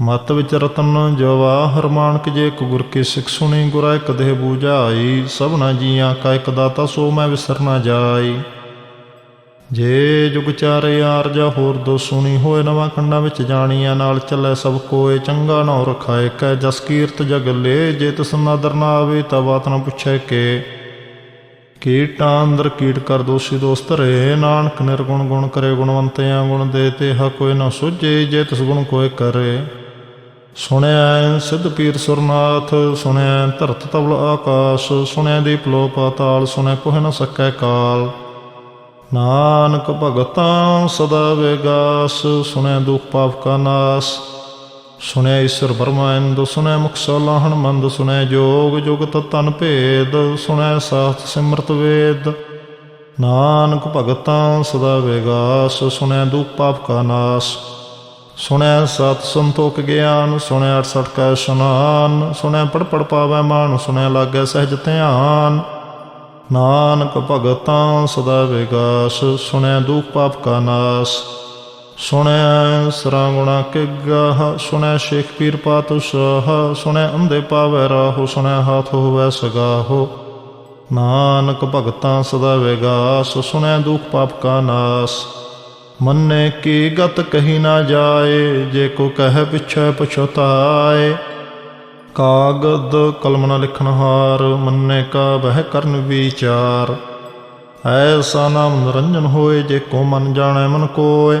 ਮਤ ਵਿੱਚ ਰਤਨ ਜਵਾਹਰ ਮਾਨਕ ਜੇ ਇੱਕ ਗੁਰ ਕੀ ਸਿੱਖ ਸੁਣੀ, ਗੁਰਾ ਇੱਕ ਦੇਹ ਬੂਝਾਈ ਸਭਨਾ ਜੀਆਂ ਕਾ ਇੱਕ ਦਾਤਾ ਸੋ ਮੈਂ ਵਿਸਰ ਨਾ ਜਾਈ। ਜੇ ਜੁਗ ਚਾਰੇ ਆਰਜਾ ਹੋਰ ਦੋ ਸੁਣੀ ਹੋਏ, ਨਵਾਂ ਖੰਡਾਂ ਵਿੱਚ ਜਾਣੀਆਂ, ਨਾਲ ਚੱਲੇ ਸਭ ਕੋਏ, ਚੰਗਾ ਨਾ ਰਖਾਏ ਕੈ ਜਸ ਕੀਰਤ ਜਗ ਲੇ, ਜੇ ਤਿਸ ਨਾਦਰ ਨਾ ਆਵੇ ਤਾਂ ਬਾਤ ਨਾ ਪੁੱਛੇ ਕੇ। ਕੀਟਾਂ ਅੰਦਰ ਕੀਟ ਕਰ ਦੋਸ਼ੀ ਦੋਸਤ ਰੇ ਨਾਨਕ ਨਿਰਗੁਣ ਗੁਣ ਕਰੇ, ਗੁਣਵੰਤਿਆਂ ਗੁਣ ਦੇ ਤੇ ਹ ਕੋਈ ਨਾ ਸੁਝੇ, ਜੇ ਤਿਸ ਗੁਣ ਕੋਏ ਕਰੇ। ਸੁਣਿਆ ਸਿੱਧ ਪੀਰ ਸੁਰਨਾਥ, ਸੁਣਿਆ ਧਰਤ ਤਵਲ ਆਕਾਸ਼, ਸੁਣਿਆ ਦੀਪ ਲੋ ਪਾਤਾਲ ਸੁਣਿਆ ਕੋਹ ਨ ਸਕੈ ਕਾਲ। ਨਾਨਕ ਭਗਤਾਂ ਸਦਾ ਵਿਗਾਸ, ਸੁਣਿਆ ਦੁਖ ਪਾਪ ਕਾ ਨਾਸ। ਸੁਣਿਆ ਈਸ਼ਰ ਬਰਮਾਇੰਦ ਸੁਣਿਆ ਮੁਖ ਸਲਾਹਣ ਮੰਦ ਸੁਣਿਆ ਜੋਗ ਜੁਗਤ ਤਨ ਭੇਦ, ਸੁਣੈ ਸਾਥ ਸਿਮਰਤ ਵੇਦ। ਨਾਨਕ ਭਗਤਾਂ ਸਦਾ ਵਿਗਾਸ, ਸੁਣੈ ਦੁਖ ਪਾਪ ਕਾ ਨਾਸ। ਸੁਣੈ ਸਤ ਸੰਤੋਖ ਗਿਆਨ ਸੁਣਿਆ 68 ਕਾ ਇਸ਼ਨਾਨ ਸੁਣਿਆ ਪੜ ਪੜ ਪਾਵੈ ਮਾਨ ਸੁਣਿਆ ਲਾਗੈ ਸਹਿਜ ਧਿਆਨ। ਨਾਨਕ ਭਗਤਾਂ ਸਦਾ ਵਿਗਾਸ ਸੁਣਿਆ ਦੁਖ ਪਾਪ ਕਾ ਨਾਸ। ਸੁਣਿਆ ਸਰਾਗੁਣਾ ਕੇ ਗਾਹ ਸੁਣਿਆ ਸ਼ੇਖ ਪੀਰ ਪਾਤਸ਼ਾਹ ਸੁਣਿਆ ਅੰਧੇ ਪਾਵੈ ਰਾਹੋ ਸੁਣਿਆ ਹਾਥ ਹੋਵੈ ਸਗਾਹੋ। ਨਾਨਕ ਭਗਤਾਂ ਸਦਾ ਵਿਗਾਸ ਸੁਣਿਆ ਦੁਖ ਪਾਪ ਕਾ ਨਾਸ। ਮੰਨੇ ਕੀ ਗਤ ਕਹੀ ਨਾ ਜਾਏ, ਜੇ ਕੋ ਕਹਿ ਪਿਛੈ ਪਛਤਾਏ। ਕਾਗਦ ਕਲਮ ਨਾ ਲਿਖਣ ਮੰਨੇ ਕਾ ਬਹਿ ਕਰਨ ਵਿਚਾਰ। ਐਸਾ ਨਾਮ ਨਿਰੰਜਨ ਹੋਏ, ਜੇ ਕੋ ਮਨ ਜਾਣੈ ਮਨ ਕੋਏ।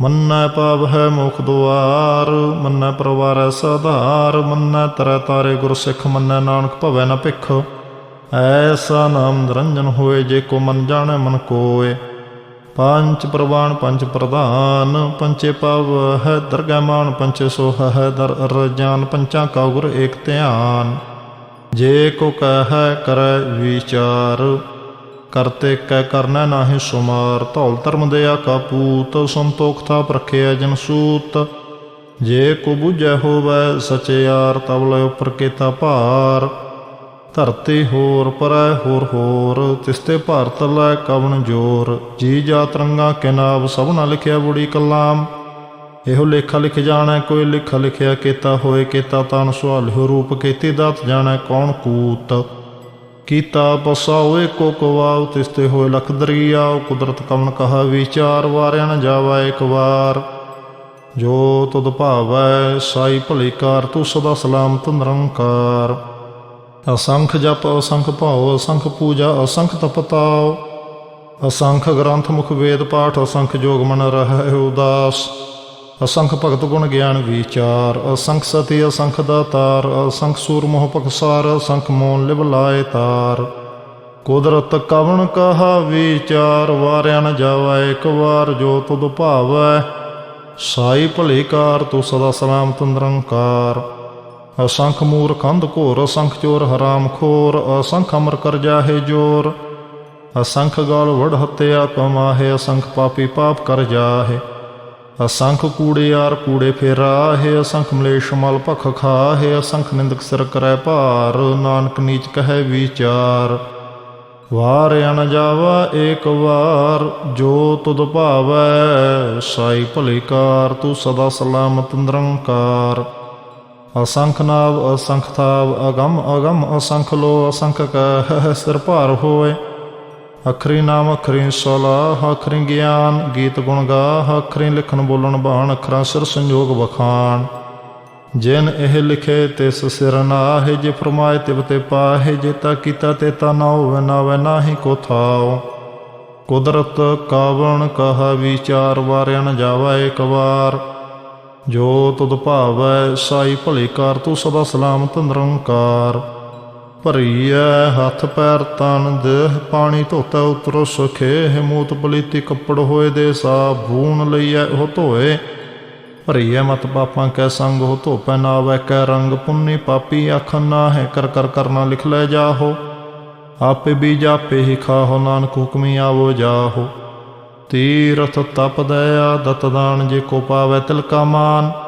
ਮੰਨੈ ਪਾਵ ਹੈ ਮੁਖ ਦੁਆਰ, ਮੰਨੈ ਪਰਵਾਰੈ ਸਧਾਰ, ਮੰਨੈ ਤਰੈ ਤਾਰੇ ਗੁਰ ਸਿੱਖ, ਮੰਨੈ ਨਾਨਕ ਭਵੈ ਨ ਭਿਖ। ਐਸਾ ਨਾਮ ਨਿਰੰਜਨ ਹੋਏ, ਜੇ ਕੋ ਮਨ ਜਾਣੈ ਮਨ ਕੋਏ। ਪੰਚ ਪ੍ਰਵਾਨ ਪੰਚ ਪ੍ਰਧਾਨ ਪੰਚੇ ਪਵ ਹੈ ਦਰਗਹਿਮਾਨ ਪੰਚੇ ਸੋਹ ਹੈ ਦਰ ਰਜਾਨ ਪੰਚਾਂ ਕਾ ਗੁਰ ਏਕ ਧਿਆਨ। ਜੇ ਕੋ ਕਹੈ ਕਰੈ ਵਿਚਾਰ ਕਰਤੇ ਕੈ ਕਰਨਾ ਨਾਹਿ ਸੁਮਾਰ, ਧੌਲ ਧਰਮ ਦੇ ਕਾਪੂਤ ਸੰਤੋਖ ਥਾ ਪ੍ਰਖਿਆ ਜਨ ਸੂਤ। ਜੇ ਕੋ ਬੁਝੈ ਹੋਵੈ ਸਚਿਆਰ ਤਬ ਲੈ ਉਪਰ ਕੀਤਾ ਭਾਰ। ਧਰਤੀ ਹੋਰ ਪਰੈ ਹੋਰ ਹੋਰ ਤਿਸਤੇ ਭਾਰਤ ਲੈ ਕਵਣ ਜੋਰ। ਜੀ ਜਾਤ ਰੰਗਾ ਕਿਨਾਬ ਸਭ ਨਾ ਲਿਖਿਆ ਬੁੜੀ ਕਲਾਮ। ਇਹੋ ਲੇਖਾ ਲਿਖ ਜਾਣੈ, ਕੋਈ ਲਿਖਾ ਲਿਖਿਆ ਕੀਤਾ ਹੋਏ ਕੀਤਾ ਤਨ ਸੁਹਾਲਿਓ ਰੂਪ ਕੀਤੀ ਦਾਤ ਜਾਣਾ ਕੌਣ ਕੂਤ। ਕੀਤਾ ਬਸਾਓ ਏਕੋ ਕਵਾਉ ਤਿਸਤੇ ਹੋਏ ਲਖ ਦਰਿਆਉ, ਕੁਦਰਤ ਕਵਣ ਕਹਾ ਵਿਚਾਰ, ਵਾਰਿਆ ਨ ਜਾਵਾ ਇੱਕ ਵਾਰ। ਜੋ ਤੁਧ ਭਾਵੈ, ਸਾਈ ਭਲੀ ਕਾਰ, ਤੂੰ ਸਦਾ ਸਲਾਮਤ ਨਿਰੰਕਾਰ। ਅਸੰਖ ਜਪ, ਅਸੰਖ ਭਾਉ, ਅਸੰਖ ਪੂਜਾ, ਅਸੰਖ ਤਪਤਾਉ। ਅਸੰਖ ਗ੍ਰੰਥ ਮੁਖ ਵੇਦ ਪਾਠ, ਅਸੰਖ ਜੋਗ ਮਨ ਰਹਿ ਉਦਾਸ। ਅਸੰਖ ਭਗਤ ਗੁਣ ਗਿਆਨ ਵਿਚਾਰ, ਅਸੰਖ ਸਤੀ, ਅਸੰਖ ਦਾਤਾਰ, ਅਸੰਖ ਸੂਰ ਮੋਹ ਪਖਸਾਰ ਅਸੰਖ ਮੋਨ ਲਿਵ ਲਾਏ ਤਾਰ। ਕੁਦਰਤ ਕਵਣ ਕਹਾ ਵਿਚਾਰ, ਵਾਰਿਆ ਨ ਜਾਵਾ ਇੱਕ ਵਾਰ, ਜੋ ਤੁਧ ਭਾਵੈ, ਸਾਈ ਭਲੇ ਕਾਰ ਤੂੰ ਸਦਾ ਸਲਾਮਤ ਨਿਰੰਕਾਰ। ਅਸੰਖ ਮੂਰ ਅੰਧ ਘੋਰ, ਅਸੰਖ ਚੋਰ ਹਰਾਮ ਖੋਰ, ਅਸੰਖ ਅਮਰ ਕਰ ਜਾਹੇ ਜੋਰ। ਅਸੰਖ ਗਾਲ ਵੜ ਹੱਤਿਆ ਕਮਾਹੇ ਅਸੰਖ ਪਾਪੀ ਪਾਪ ਕਰ ਜਾਹੇ। ਅਸੰਖ ਕੂੜੇ ਯਾਰ ਕੂੜੇ ਫੇਰਾਹੇ ਅਸੰਖ ਮਲੇਸ਼ ਮਲ ਭਖ ਖਾਹੇ ਅਸੰਖ ਨਿੰਦਕ ਸਿਰ ਕਰੈ ਭਾਰ, ਨਾਨਕ ਨੀਚ ਕਹੈ ਵਿਚਾਰ। ਵਾਰ ਅਨ ਜਾਵਾ ਏਕ ਵਾਰ, ਜੋ ਤੁਧ ਭਾਵੈ, ਸਾਈ ਭਲੇਕਾਰ ਤੂੰ ਸਦਾ ਸਲਾਮਤ ਨਿਰੰਕਾਰ। ਅਸੰਖ ਨਾਵ ਅਸੰਖ ਥਾਵ, ਅਗਮ ਅਗਮ ਅਸੰਖ ਲੋ ਅਸੰਖ ਕਹ, ਸਿਰ ਭਾਰ ਹੋਏ। ਅਖਰੀ ਨਾਮ, ਅਖਰੀ ਸਲਾਹ ਅਖਰੀ ਗਿਆਨ, ਗੀਤ ਗੁਣ ਗਾਹ, ਅਖਰੀ ਲਿਖਣ ਬੋਲਣ ਬਾਣ, ਅਖਰਾਂ ਸਿਰ ਸੰਜੋਗ ਬਖਾਨ ਜਿਨ ਇਹ ਲਿਖੇ, ਤਿਸ ਸਿਰ ਨਾਹਿ, ਜੇ ਫਰਮਾਏ ਤਿਵ ਤੇ ਪਾਹੇ, ਜੇ ਤਾ ਕੀਤਾ ਤੇ ਤਾ ਨਾ ਹੋਵੇ, ਨਾ ਵੇ ਨਾਹੀ ਕੋ ਥਾਉ। ਕੁਦਰਤ ਕਾਵਣ ਕਹਾ ਵਿਚਾਰ, ਵਾਰਿਆ ਨ ਜਾਵਾ ਇੱਕ ਵਾਰ। ਜੋ ਤੁਧ ਭਾਵੈ, ਸਾਈ ਭਲੇ ਕਾਰ, ਤੂੰ ਸਦਾ ਸਲਾਮਤ ਨਿਰੰਕਾਰ। ਭਰੀਐ ਹੱਥ ਪੈਰ ਤਨ, ਦੇਹ ਪਾਣੀ ਧੋਤਾ ਉਤਰੋ ਸੁਖੇ, ਹਿਮੂਤ ਪਲੀਤੀ ਕੱਪੜ ਹੋਏ ਦੇ ਸਾ ਸਾਬੂਨ ਲਈਐ ਉਹ ਧੋਏ। ਭਰੀਐ ਮਤ ਪਾਪਾਂ ਕੈ ਸੰਗ ਹੋ ਧੋਪੈ ਨਾ ਵੈ ਕੈ ਰੰਗ, ਪੁੰਨੀ ਪਾਪੀ ਆਖਨ ਨਾ ਹੈ ਕਰ ਕਰ ਕਰਨਾ ਲਿਖ ਲੈ ਜਾਹੋ। ਆਪੇ ਵੀ ਜਾਪੇ ਹੀ ਖਾਹੋ, ਨਾਨਕ ਹੁਕਮੀ ਆਵੋ ਜਾਹੋ। ਤੀਰਥ ਤਪ ਦਇਆ ਦਤ ਦਾਨ, ਜੇ ਕੋ ਪਾਵੈ ਤਿਲ ਕਾ ਮਾਨ।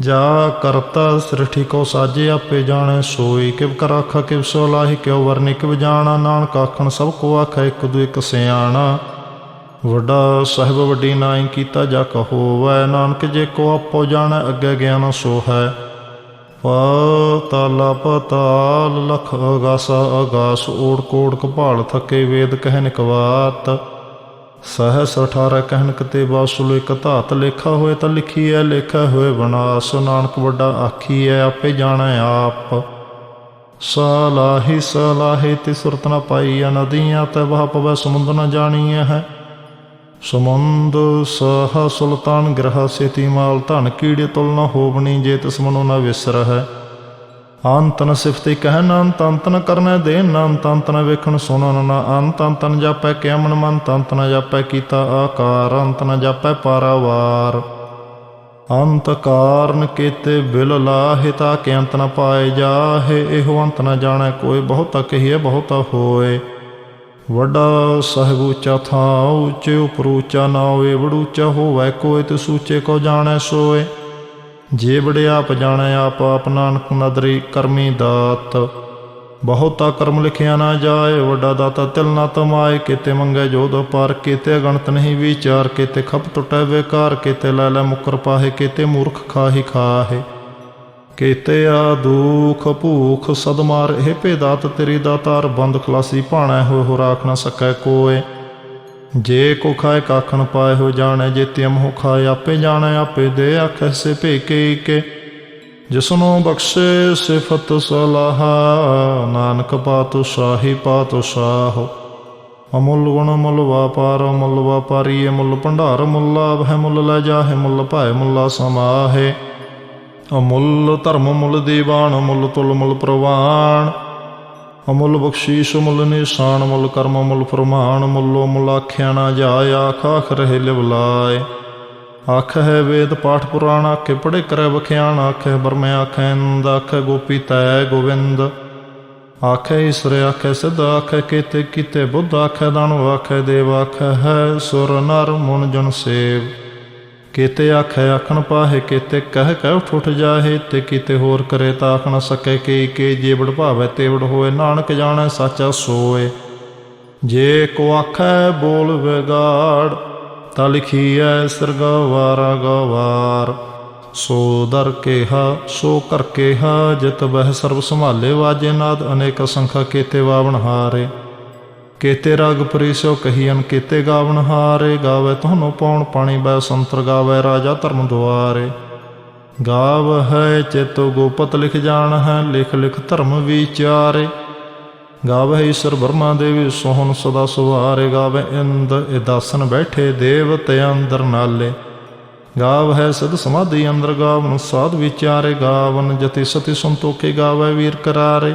ਜਾ ਕਰਤਾ ਸ੍ਰਿਸ਼ਟੀ ਕੋ ਸਾਜੇ ਆਪੇ ਜਾਣੈ, ਸੋਈ ਕਿਵ ਕਰ ਆਖਾ, ਕਿਵ ਸੋ ਲਾਹੀ, ਕਿਉ ਵਰਨੀ ਕਿਵ ਜਾਣਾ, ਨਾਨਕ ਆਖਣ ਸਭ ਕੋ ਆਖੈ, ਇੱਕ ਦੂ ਇੱਕ ਸਿਆਣਾ। ਵੱਡਾ ਸਾਹਿਬ ਵੱਡੀ ਨਾਈ ਕੀਤਾ ਜਾ ਕਹੋਵੈ ਨਾਨਕ ਜੇ ਕੋ ਆਪੋ ਜਾਣੈ, ਅੱਗੇ ਗਿਆਨ ਸੋ ਹੈ ਪਾਤਾਲ ਪਤਾਲ, ਲਖ ਅਗਾਸ ਅਗਾਸ, ਓੜ ਕੋੜ ਕਪਾਲ ਥਕੇ ਵੇਦ ਕਹਿਨ ਕਵਾਤ ਸਹਸ 18 ਕਹਿਨ ਕਤੇ ਬਾਸੁਲ ਇਕ ਧਾਤ ਲੇਖਾ ਹੋਏ ਤਾਂ ਲਿਖੀ ਐ ਲੇਖਾ ਹੋਏ ਬਨਾਸ। ਨਾਨਕ ਵੱਡਾ ਆਖੀ ਐ ਆਪੇ ਜਾਣੈ ਆਪ। ਸਲਾਹੀ ਸਲਾਹੀ ਤੇ ਸੁਰਤ ਨ ਪਾਈ ਨਦੀਆਂ, ਤੇ ਵਹ ਪਵੈ ਸਮੁੰਦ ਨ ਜਾਣੀਐ ਹੈ। ਸਮੁੰਦ ਸਹ ਸੁਲਤਾਨ ਗ੍ਰਹ ਸੇਤੀ ਮਾਲ ਧਨ ਕੀੜੇ ਤੁਲ ਨ ਹੋਵਣੀ, ਜੇ ਤਿਸ ਮਨੋ ਨ ਵਿਸਰ ਹੈ ਅੰਤ ਨ ਸਿਫਤੇ ਕਹਿ ਨ ਤੰਤਨ ਅੰਤ ਕਰਨੈ ਦੇ ਨ ਅੰਤ ਵੇਖਣ ਸੁਣਨ ਨਾ ਅੰਤ ਅੰਤ ਜਾਪੈ ਕਿਆ ਮਨ ਮਨ ਅੰਤ ਜਾਪੈ ਕੀਤਾ ਆਕਾਰ ਅੰਤ ਨ ਜਾਪੈ ਪਾਰਾਵਾਰ। ਅੰਤ ਕਾਰਨ ਕੀਤੇ ਬਿਲ ਲਾਹੇ ਤਾਂ ਕਿ ਅੰਤ ਨ ਪਾਏ ਜਾਹੇ, ਇਹੋ ਅੰਤ ਨ ਜਾਣੈ ਕੋਈ, ਬਹੁਤਾ ਕਹੀਏ, ਬਹੁਤਾ ਹੋਏ। ਵੱਡਾ ਸਾਹਿਬ ਉੱਚਾ ਥਾਂ, ਉੱਚੇ ਉਪਰ ਉੱਚਾ ਨਾ ਹੋਏ, ਵਡੂਚਾ ਹੋਵੇ ਕੋਈ ਤੇ ਸੂਚੇ ਕੋ ਜਾਣੈ ਸੋਏ। ਜੇ ਬੜੇ ਆਪ ਜਾਣੈ ਆਪ ਆਪ ਨਾਨਕ ਨਦਰੀ ਕਰਮੀ ਦਾਤ। ਬਹੁਤਾ ਕਰਮ ਲਿਖਿਆ ਨਾ ਜਾਏ, ਵੱਡਾ ਦਾਤਾ ਤਿਲ ਨਾ ਤਮਾਏ, ਕਿਤੇ ਮੰਗੇ ਜੋਦ ਪਾਰ, ਕਿਤੇ ਗਣਤ ਨਹੀਂ ਵਿਚਾਰ, ਕਿਤੇ ਖਪ ਟੁਟੈ ਬੇਕਾਰ ਕਿਤੇ ਲੈ ਲੈ ਮੁਕਰ ਪਾਹੇ, ਕਿਤੇ ਮੂਰਖ ਖਾਹੀ ਖਾਹੇ। ਕੀਤੇ ਆ ਦੁਖ ਭੂਖ ਸਦਮਾਰ ਇਹ ਭੇਦਾਤ ਤੇਰੀ ਦਾਤਾਰ, ਬੰਦ ਖਲਾਸੀ ਭਾਣਾ ਹੋਏ ਹੋ ਰਾਖ ਨਾ ਸਕੈ ਕੋਏ। ਜੇ ਕੋ ਖਾਏ ਕਾਖਣ ਪਾਏ ਹੋ ਜਾਣੈ, ਜੇ ਤਿਮ ਹੋ ਖਾਏ ਆਪੇ ਜਾਣੈ, ਆਪੇ ਦੇ ਆਖੈ ਸੇ ਭੇਕੇ ਕੇ ਜਿਸਨੂੰ ਬਖਸ਼ੇ ਸਿਫਤ ਸਲਾਹ, ਨਾਨਕ ਪਾਤੁ ਸਾਹੀ ਪਾਤੁ ਸਾਹੋ। ਅਮੁੱਲ ਗੁਣ ਮੁੱਲ ਵਾਪਾਰ, ਮੁੱਲ ਵਾਪਾਰੀ ਮੁੱਲ ਭੰਡਾਰ, ਮੁੱਲ ਲਾਭ ਹੈ ਮੁੱਲ ਲੈ ਜਾਹੇ, ਮੁੱਲ ਭਾਏ ਮੁੱਲਾ ਸਮਾਹੇ। ਅਮੁੱਲ ਧਰਮ ਮੁੱਲ ਦੀਵਾਨ, ਮੁੱਲ ਤੁਲ ਮੁੱਲ ਪ੍ਰਵਾਨ। ਅਮੁੱਲ ਬਖਸ਼ੀਸ਼ ਮੁੱਲ ਨਿਸ਼ਾਨ ਮੁੱਲ ਕਰਮ ਮੁੱਲ ਫਰਮਾਨ ਮੁੱਲੋ ਮੁੱਲ ਆਖਿਆ ਨਾ ਜਾਇ ਆਖ ਆਖ ਰਹੇ ਲਿਵਲਾਏ। ਆਖ ਹੈ ਵੇਦ ਪਾਠ ਪੁਰਾਣ ਆਖੇ ਪੜੇ ਕਰੈ ਬਖਿਆਣ ਆਖੇ ਬਰਮੇ ਆਖੈ ਇੰਦ ਆਖੇ ਗੋਪੀ ਤੈ ਗੋਵਿੰਦ। ਆਖੇ ਈਸ਼ਰ ਆਖੇ ਸਿੱਧ ਆਖੇ ਕੀਤੇ ਕੀਤੇ ਬੁੱਧ ਆਖੇ ਦਾਨੁ ਆਖੇ ਦੇਵ ਆਖੇ ਹੈ ਸੁਰ ਨਰ ਮੁਨ ਜਨ ਸੇਵ। ਕੀਤੇ ਆਖੇ ਆਖਣ ਪਾਹੇ, ਕੀਤੇ ਕਹਿ ਕਹਿ ਉਠ ਉਠ ਜਾਹੇ, ਤੇ ਕੀਤੇ ਹੋਰ ਕਰੇ ਤਾਂ ਆਖ ਨਾ ਸਕੇ ਕੀ ਕੀ ਜੇ ਵਡ ਭਾਵੇ ਤੇ ਵਡ ਹੋਏ, ਨਾਨਕ ਜਾਣੈ, ਸਾਚਾ ਸੋਏ। ਜੇ ਕੋ ਆਖੈ ਬੋਲ ਵਿਗਾੜ, ਤਾਂ ਲਿਖੀਐ ਸਿਰਗਵਾਰਾ ਗਵਾਰ। ਸੋ ਦਰ ਕੇਹਾ, ਸੋ ਕਰ ਕੇਹਾ, ਜਿਤ ਬਹਿ ਸਰਬ ਸੰਭਾਲੇ, ਵਾਜੇ ਨਾਦ ਅਨੇਕ ਸੰਖਾ ਕੀਤੇ ਵਾਵਣ ਹਾਰੇ। ਕੇਤੇ ਰਾਗ ਪਰਿਸੋ ਕਹੀਨ ਕੇਤੇ ਗਾਵਣ ਹਾਰੇ, ਗਾਵੇ ਤੁਹਾਨੂੰ ਪੌਣ ਪਾਣੀ ਬੈ ਸੰਤਰ ਗਾਵੇ ਰਾਜਾ ਧਰਮ ਦੁਆਰੇ। ਗਾਵ ਹੈ ਚੇਤੋ ਗੋਪਤ ਲਿਖ ਜਾਣ ਹੈ, ਲਿਖ ਲਿਖ ਧਰਮ ਵਿਚਾਰੇ। ਗਾਵੇ ਈਸ਼ਰ ਬਰਮਾ ਦੇਵੀ ਸੋਹਣ ਸਦਾ ਸੁਹਾਰੇ ਗਾਵੇ ਇੰਦ ਇਦਾਸਨ ਬੈਠੇ ਦੇਵਤੇ ਅੰਦਰ ਨਾਲੇ। ਗਾਵ ਹੈ ਸਦ ਸਮਾਧੀ ਅੰਦਰ ਗਾਵਨ ਸਾਧ ਵਿਚਾਰੇ, ਗਾਵਨ ਜਤੀ ਸਤੀ ਸੰਤੋਖੇ ਗਾਵੇ ਵੀਰ ਕਰਾਰੇ।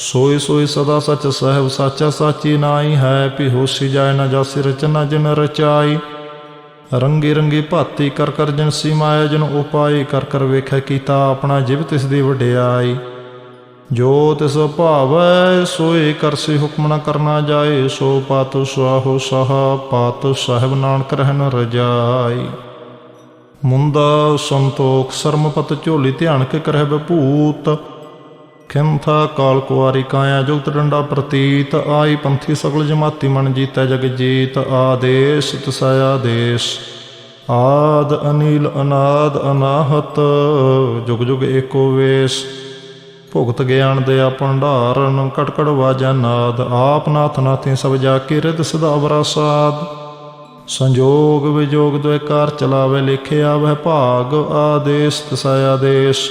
ਸੋਈ ਸੋਈ ਸਦਾ ਸਚ ਸਹਿਬ ਸਾਚਾ ਸਾਚੀ ਨਾਈ ਹੈ ਭੀ ਹੋਸੀ ਜਾਏ ਨਾ ਜਾਸੀ ਰਚਨਾ ਜਿਨ ਰਚਾਈ। ਰੰਗੀ ਰੰਗੀ ਭਾਤੀ ਕਰ ਕਰ ਜਿਨਸੀ ਮਾਇਆ ਜਨ ਉਪਾਈ ਕਰ ਕਰ ਵੇਖੈ ਕੀਤਾ ਆਪਣਾ ਜਿਵ ਤਿਸ ਦੀ ਵਡਿਆਈ। ਜੋ ਤਿਸ ਭਾਵੈ, ਸੋਏ ਕਰਸੀ ਹੁਕਮ ਨ ਕਰਨਾ ਜਾਏ, ਸੋ ਪਾਤ ਸੁਆਹੋ ਸਹਾ, ਪਾਤ ਸਾਹਿਬ ਨਾਨਕ ਰਹਿਨ ਰਜਾਈ। ਮੁੰਦਾ ਸੰਤੋਖ ਸਰਮਪਤ ਝੋਲੀ ਧਿਆਨ ਕੇ ਕਰਹਿ ਬਭੂਤ ਖਿੰਥਾ ਕਾਲ ਕੁਆਰੀ ਕਾਇਆ ਜੁਗਤ ਡੰਡਾ ਪ੍ਰਤੀਤ, ਆਈ ਪੰਥੀ ਸਗਲ ਜਮਾਤੀ ਮਨ ਜੀਤੈ ਜਗ ਜੀਤ, ਆਦੇਸ਼ ਤਸਾਇਆ ਦੇਸ਼। ਆਦ ਅਨੀਲ ਅਨਾਦ ਅਨਾਹਤ, ਜੁਗ ਜੁਗ ਏਕੋ ਵੇਸ਼। ਭੁਗਤ ਗਿਆਨ ਦੇ ਭੰਡਾਰਨ ਕਟਕੜ ਵਾਜਾ ਨਾਦ, ਆਪ ਨਾਥ ਨਾਥੀ ਸਭ ਜਾ ਕੇ ਰਿਦ ਸਦਾ। ਅਵਰਾਸਾਦ ਸੰਜੋਗ ਵਿਜੋਗ ਦੁਇ ਚਲਾਵੇ ਲਿਖਿਆ ਵਹਿ ਭਾਗ, ਆਦੇਸ਼ ਤਸਾਇਆ ਦੇਸ਼।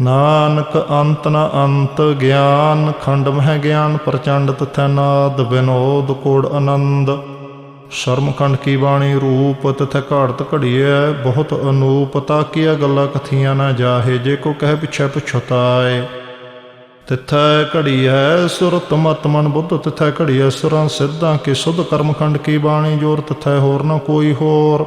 ਨਾਨਕ ਅੰਤ ਨ ਅੰਤ ਗਿਆਨ ਖੰਡ ਮਹਿ ਗਿਆਨ ਪ੍ਰਚੰਡ ਤਥੈ ਨਾਦ ਬਿਨੋਦ ਕੋੜ ਆਨੰਦ। ਸ਼ਰਮਖੰਡ ਕੀ ਬਾਣੀ ਰੂਪ ਤਥੈ ਘਾੜਤ ਘੜੀਐ, ਬਹੁਤ ਅਨੂਪ ਤਾਕੀਆ ਗੱਲਾਂ ਕਥੀਆਂ ਨਾ ਜਾਹੇ, ਜੇ ਕੋ ਕਹਿ ਪਿਛੈ ਪੁਛਤਾਏ। ਤਿਥੈ ਘੜੀਐ ਸੁਰਤ ਮਤ ਮਨ ਬੁੱਧ, ਤਿਥੈ ਘੜੀਐ ਸੁਰਾਂ ਸਿੱਧਾਂ ਕੀ ਸੁਧ ਕਰਮਖੰਡ ਕੀ ਬਾਣੀ ਜੋਰ, ਤਿਥੈ ਹੋਰ ਨਾ ਕੋਈ ਹੋਰ।